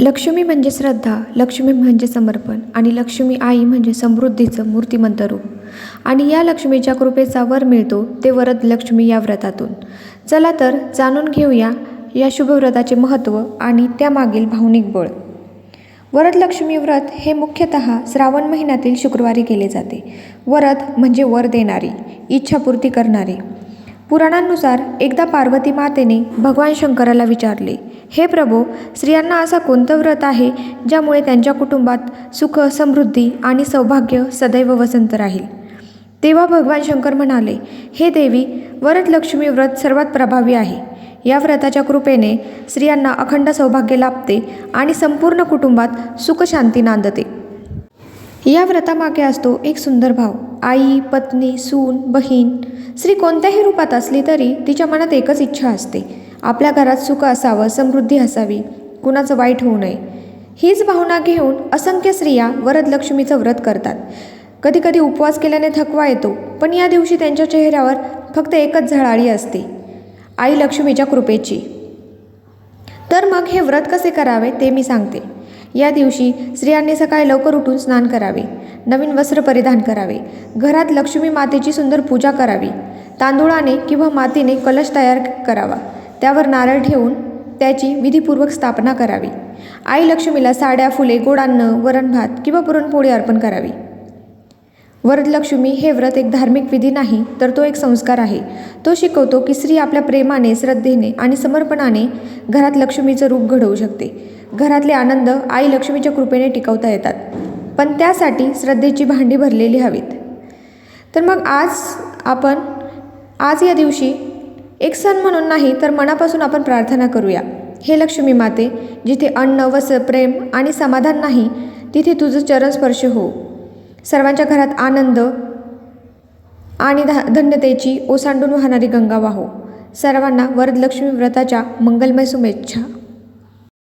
लक्ष्मी म्हणजे श्रद्धा लक्ष्मी म्हणजे समर्पण आणि लक्ष्मी आई म्हणजे समृद्धीचं मूर्तिमंत रूप. आणि या लक्ष्मीच्या कृपेचा वर मिळतो ते वरद लक्ष्मी या व्रतातून. चला तर जाणून घेऊया या शुभव्रताचे महत्त्व आणि त्यामागील भावनिक बळ. वरदलक्ष्मी व्रत हे मुख्यतः श्रावण महिन्यातील शुक्रवारी केले जाते. वरद म्हणजे वर देणारी इच्छापूर्ती करणारी. पुराणांनुसार एकदा पार्वती मातेने भगवान शंकराला विचारले हे प्रभो स्त्रियांना असा कोणतं व्रत आहे ज्यामुळे त्यांच्या कुटुंबात सुख समृद्धी आणि सौभाग्य सदैव वसंत राहील? तेव्हा भगवान शंकर म्हणाले हे देवी वरदलक्ष्मी व्रत सर्वात प्रभावी आहे. या व्रताच्या कृपेने स्त्रियांना अखंड सौभाग्य लाभते आणि संपूर्ण कुटुंबात सुखशांती नांदते. या व्रतामागे असतो एक सुंदर भाव. आई पत्नी सून बहीण स्त्री कोणत्याही रूपात असली तरी तिच्या मनात एकच इच्छा असते. आपल्या घरात सुख असावं समृद्धी असावी. कुणाचं वाईट होऊ नये. हीच भावना घेऊन असंख्य स्त्रिया वरदलक्ष्मीचं व्रत करतात. कधीकधी उपवास केल्याने थकवा येतो पण या दिवशी त्यांच्या चेहऱ्यावर फक्त एकच झळाळी असते आई लक्ष्मीच्या कृपेची. तर मग हे व्रत कसे करावे ते मी सांगते. या दिवशी स्त्रियांनी सकाळी लवकर उठून स्नान करावे. नवीन वस्त्र परिधान करावे. घरात लक्ष्मी मातेची सुंदर पूजा करावी. तांदूळाने किंवा मातीने कलश तयार करावा. त्यावर नारळ ठेवून त्याची विधीपूर्वक स्थापना करावी. आई लक्ष्मीला साड्या फुले गोडान्न वरण भात किंवा पुरणपोळी अर्पण करावी. वरदलक्ष्मी हे व्रत एक धार्मिक विधी नाही तर तो एक संस्कार आहे. तो शिकवतो की स्त्री आपल्या प्रेमाने श्रद्धेने आणि समर्पणाने घरात लक्ष्मीचं रूप घडवू शकते. घरातले आनंद आई लक्ष्मीच्या कृपेने टिकवता येतात. पण त्यासाठी श्रद्धेची भांडी भरलेली हवीत. तर मग आज आपण आज या दिवशी एक सण म्हणून नाही तर मनापासून आपण प्रार्थना करूया. हे लक्ष्मी माते जिथे अन्न वस प्रेम आणि समाधान नाही तिथे तुझं चरणस्पर्श हो. सर्वांच्या घरात आनंद आणि धा धन्यतेची ओसांडून वाहणारी गंगा वाहो. सर्वांना वरदलक्ष्मी व्रताच्या मंगलमय शुभेच्छा.